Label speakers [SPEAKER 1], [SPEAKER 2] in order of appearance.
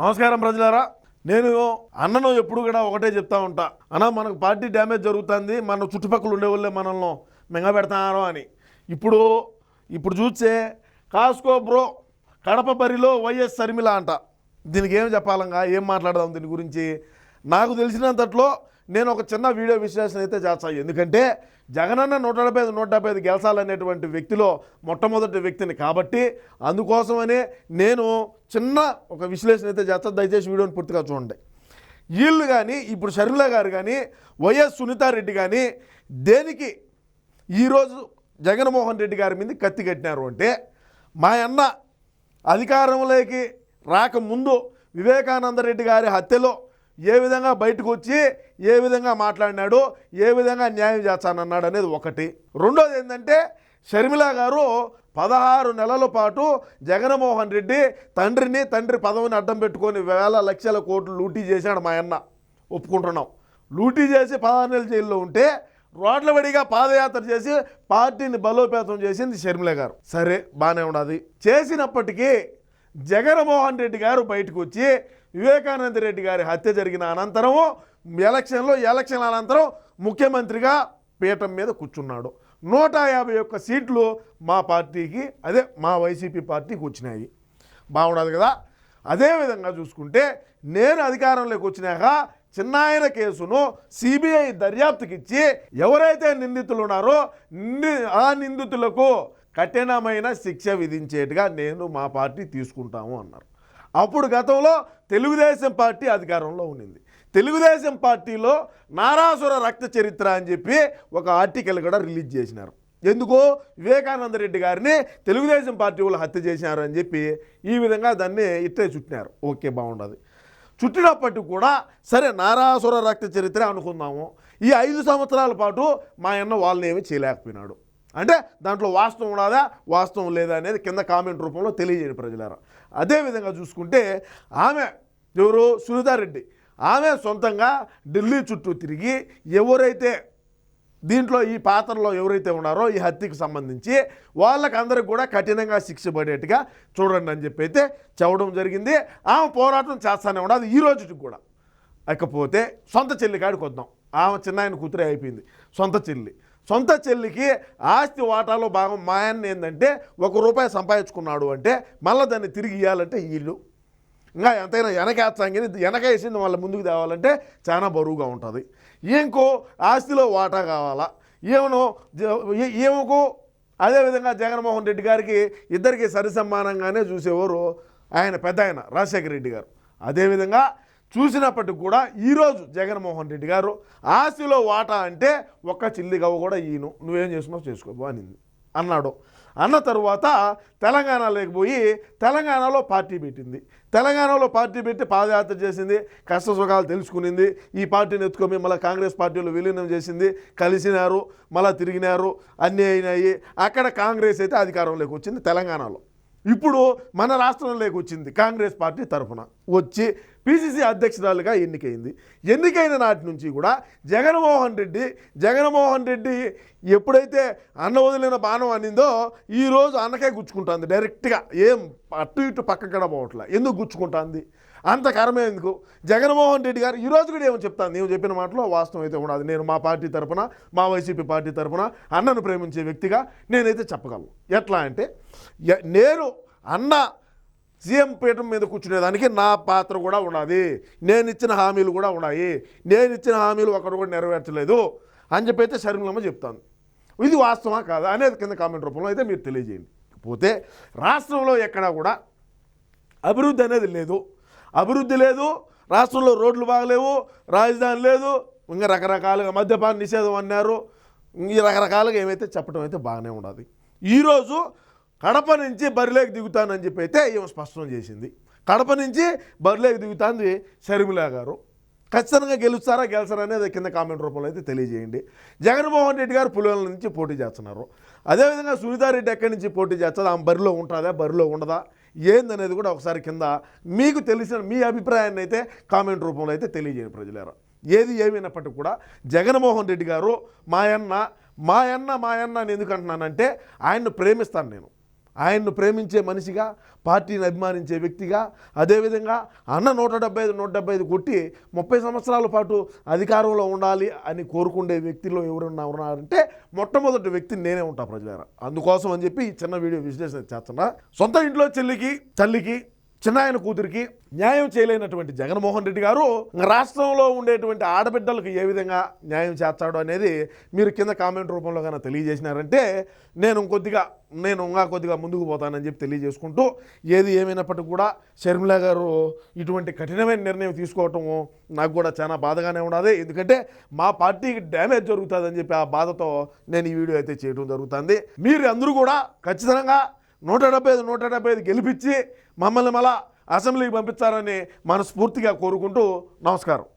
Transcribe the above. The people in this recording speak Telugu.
[SPEAKER 1] నమస్కారం ప్రజలారా. నేను అన్నను ఎప్పుడు కూడా ఒకటే చెప్తా ఉంటా. అన్న మనకు పార్టీ డ్యామేజ్ జరుగుతుంది మన చుట్టుపక్కల ఉండే వాళ్ళే మనల్ని మెంగబెడతారు అని. ఇప్పుడు ఇప్పుడు చూస్తే కాస్కో బ్రో కడప బరిలో వైఎస్ శర్మిల అంట. దీనికి ఏం చెప్పాలంగా ఏం మాట్లాడదాం దీని గురించి? నాకు తెలిసినంతట్లో నేను ఒక చిన్న వీడియో విశ్లేషణ అయితే చేస్తాను ఎందుకంటే జగనన్న నూట డెబ్బై ఐదు నూట డెబ్బై ఐదు గెలసాలనేటువంటి వ్యక్తిలో మొట్టమొదటి వ్యక్తిని కాబట్టి అందుకోసమనే నేను చిన్న ఒక విశ్లేషణ అయితే చేస్తాను దయచేసి వీడియోని పూర్తిగా చూడండి. వీళ్ళు కానీ ఇప్పుడు షర్మిల గారు కానీ వైఎస్ సునీతారెడ్డి కానీ దేనికి ఈరోజు జగన్మోహన్ రెడ్డి గారి మీద కత్తి కట్టినారు అంటే మా అన్న అధికారంలోకి రాకముందు వివేకానంద రెడ్డి గారి హత్యలో ఏ విధంగా బయటకు వచ్చి ఏ విధంగా మాట్లాడినాడు ఏ విధంగా న్యాయం చేస్తానన్నాడు అనేది ఒకటి. రెండోది ఏంటంటే షర్మిల గారు పదహారు నెలల పాటు జగన్మోహన్ రెడ్డి తండ్రిని తండ్రి పదవిని అడ్డం పెట్టుకొని వేల లక్షల కోట్లు లూటీ చేశాడు మా అన్న. ఒప్పుకుంటున్నాం. లూటీ చేసి పదహారు నెలల జైల్లో ఉంటే రోడ్ల వడిగా పాదయాత్ర చేసి పార్టీని బలోపేతం చేసింది షర్మిల గారు. సరే బాగానే ఉండదు. చేసినప్పటికీ జగన్మోహన్ రెడ్డి గారు బయటకు వచ్చి వివేకానంద రెడ్డి గారి హత్య జరిగిన అనంతరము ఎలక్షన్లో ఎలక్షన్ అనంతరం ముఖ్యమంత్రిగా పీఠం మీద కూర్చున్నాడు. నూట యాభై ఒక్క సీట్లు మా పార్టీకి అదే మా వైసీపీ పార్టీకి వచ్చినాయి. బాగుండదు కదా? అదేవిధంగా చూసుకుంటే నేను అధికారంలోకి వచ్చినాక చిన్నాయన కేసును సిబిఐ దర్యాప్తుకిచ్చి ఎవరైతే నిందితులు ఉన్నారో నింది ఆ నిందితులకు కఠినమైన శిక్ష విధించేట్టుగా నేను మా పార్టీ తీసుకుంటాము అన్నారు. అప్పుడు గతంలో తెలుగుదేశం పార్టీ అధికారంలో ఉండింది తెలుగుదేశం పార్టీలో నారాసుర రక్త చరిత్ర అని చెప్పి ఒక ఆర్టికల్ కూడా రిలీజ్ చేసినారు. ఎందుకు వివేకానంద రెడ్డి గారిని తెలుగుదేశం పార్టీ వాళ్ళు హత్య చేసినారు అని చెప్పి ఈ విధంగా దాన్ని ఇట్టే చుట్టినారు. ఓకే బాగుండదు. చుట్టినప్పటికి కూడా సరే నారాసుర రక్త చరిత్ర అనుకుందాము. ఈ ఐదు సంవత్సరాల పాటు మా అన్న వాళ్ళని ఏమీ చేయలేకపోయినాడు. అంటే దాంట్లో వాస్తవం ఉన్నదా వాస్తవం లేదా అనేది కింద కామెంట్ రూపంలో తెలియజేయండి ప్రజలారా. అదేవిధంగా చూసుకుంటే ఆమె ఎవరు? సునీతారెడ్డి. ఆమె సొంతంగా ఢిల్లీ చుట్టూ తిరిగి ఎవరైతే దీంట్లో ఈ పాత్రలో ఎవరైతే ఉన్నారో ఈ హత్యకు సంబంధించి వాళ్ళకందరికి కూడా కఠినంగా శిక్ష పడేట్టుగా చూడండి అని చెప్పి అయితే చెప్పడం జరిగింది. ఆమె పోరాటం చేస్తానే ఉండదు ఈ రోజుకి కూడా. ఇకపోతే సొంత చెల్లి కాడికి వద్దాం. ఆమె చిన్నాయన కూతురే అయిపోయింది. సొంత చెల్లి. సొంత చెల్లికి ఆస్తి వాటాలో భాగం మా ఏంటంటే ఒక రూపాయి సంపాదించుకున్నాడు అంటే మళ్ళీ దాన్ని తిరిగి ఇవ్వాలంటే వీళ్ళు ఇంకా ఎంతైనా వెనకేస్తాంగిని వెనక వేసింది వాళ్ళ ముందుకు తేవాలంటే చాలా బరువుగా ఉంటుంది. ఇంకో ఆస్తిలో వాటా కావాలా? ఏమనో ఏమకు అదేవిధంగా జగన్మోహన్ రెడ్డి గారికి ఇద్దరికి సరిసమానంగానే చూసేవారు ఆయన పెద్ద ఆయన రాజశేఖర రెడ్డి గారు. అదేవిధంగా చూసినప్పటికి కూడా ఈరోజు జగన్మోహన్ రెడ్డి గారు ఆస్తిలో వాటా అంటే ఒక్క చిల్లిగవ్వ కూడా ఈయను. నువ్వేం చేసుకున్నావు చేసుకోబో అనింది. అన్నాడు. అన్న తరువాత తెలంగాణలోకి పోయి తెలంగాణలో పార్టీ పెట్టింది. తెలంగాణలో పార్టీ పెట్టి పాదయాత్ర చేసింది. కష్ట సుఖాలు తెలుసుకునింది. ఈ పార్టీని ఎత్తుకొని మళ్ళీ కాంగ్రెస్ పార్టీలో విలీనం చేసింది. కలిసినారు మళ్ళీ తిరిగినారు. అన్నీ అయినాయి. అక్కడ కాంగ్రెస్ అయితే అధికారంలోకి వచ్చింది తెలంగాణలో. ఇప్పుడు మన రాష్ట్రంలోకి వచ్చింది కాంగ్రెస్ పార్టీ తరఫున. వచ్చి పిసిసి అధ్యక్షురాలుగా ఎన్నికైంది. ఎన్నికైన నాటి నుంచి కూడా జగన్మోహన్ రెడ్డి జగన్మోహన్ రెడ్డి ఎప్పుడైతే అన్న వదిలిన బాణం అనిందో ఈరోజు అన్నకే గుచ్చుకుంటుంది. డైరెక్ట్గా ఏం అటు ఇటు పక్కకడ పోవట్లే. ఎందుకు గుచ్చుకుంటుంది? అంత కరమే ఎందుకు? జగన్మోహన్ రెడ్డి గారు ఈ రోజు కూడా ఏమో చెప్తాను నేను చెప్పిన మాటలో వాస్తవం అయితే ఉండదు. నేను మా పార్టీ తరపున మా వైసీపీ పార్టీ తరపున అన్నను ప్రేమించే వ్యక్తిగా నేనైతే చెప్పగలను. ఎట్లా అంటే ఎ- నేను అన్న సీఎం పీఠం మీద కూర్చునేదానికి నా పాత్ర కూడా ఉన్నది. నేను ఇచ్చిన హామీలు కూడా ఉన్నాయి. నేను ఇచ్చిన హామీలు ఒకరు కూడా నెరవేర్చలేదు అని చెప్పి అయితే శర్మిలమ్మ చెప్తాను ఇది వాస్తవా కాదా అనేది కింద కామెంట్ రూపంలో అయితే మీరు తెలియజేయండి. పోతే రాష్ట్రంలో ఎక్కడా కూడా అభివృద్ధి అనేది లేదు. అభివృద్ధి లేదు రాష్ట్రంలో రోడ్లు బాగలేవు రాజధాని లేదు ఇంకా రకరకాలుగా మద్యపాన నిషేధం అన్నారు. ఈ రకరకాలుగా ఏమైతే చెప్పడం అయితే బాగానే ఉండదు ఈరోజు కడప నుంచి బరిలోకి దిగుతానని చెప్పి అయితే ఈమె స్పష్టం చేసింది. కడప నుంచి బరిలోకి దిగుతాంది షర్మిల గారు. ఖచ్చితంగా గెలుస్తారా గెలుస్తారా అనేది కింద కామెంట్ రూపంలో అయితే తెలియజేయండి. జగన్మోహన్ రెడ్డి గారు పులివెల నుంచి పోటీ చేస్తున్నారు. అదేవిధంగా సునీతారెడ్డి ఎక్కడి నుంచి పోటీ చేస్తుంది? ఆమె బరిలో ఉంటుందా బరిలో ఉండదా? ఏందనేది కూడా ఒకసారి కింద మీకు తెలిసిన మీ అభిప్రాయాన్ని అయితే కామెంట్ రూపంలో అయితే తెలియజేయండి ప్రజలారా. ఏది ఏమైనప్పటికీ కూడా జగన్మోహన్ రెడ్డి గారు మాయన్న మాయన్న మాయన్న అని ఎందుకు అంటున్నానంటే ఆయన్ను ప్రేమిస్తాను నేను. ఆయన్ను ప్రేమించే మనిషిగా పార్టీని అభిమానించే వ్యక్తిగా అదేవిధంగా అన్న నూట డెబ్బై ఐదు నూట డెబ్బై ఐదు కొట్టి ముప్పై సంవత్సరాల పాటు అధికారంలో ఉండాలి అని కోరుకునే వ్యక్తిలో ఎవరన్నా ఉన్నారంటే మొట్టమొదటి వ్యక్తి నేనే ఉంటా ప్రజలారా. అందుకోసం అని చెప్పి ఈ చిన్న వీడియో విశ్లేషణ చేస్తున్నా. సొంత ఇంట్లో చెల్లికి తల్లికి చిన్నాయన కూతురికి న్యాయం చేయలేనటువంటి జగన్మోహన్ రెడ్డి గారు రాష్ట్రంలో ఉండేటువంటి ఆడబిడ్డలకు ఏ విధంగా న్యాయం చేస్తాడు అనేది మీరు కింద కామెంట్ రూపంలో కన్నా తెలియజేసినారంటే నేను కొద్దిగా నేను ఇంకా కొద్దిగా ముందుకు పోతానని చెప్పి తెలియజేసుకుంటూ ఏది ఏమైనప్పటికీ కూడా షర్మిల గారు ఇటువంటి కఠినమైన నిర్ణయం తీసుకోవటము నాకు కూడా చాలా బాధగానే ఉన్నది ఎందుకంటే మా పార్టీకి డ్యామేజ్ జరుగుతుందని చెప్పి ఆ బాధతో నేను ఈ వీడియో అయితే చేయడం జరుగుతుంది. మీరు అందరూ కూడా ఖచ్చితంగా నూట డెబ్బై ఐదు నూట డెబ్బై ఐదు గెలిపించి మమ్మల్ని మళ్ళా అసెంబ్లీకి పంపించాలని మనస్ఫూర్తిగా కోరుకుంటూ నమస్కారం.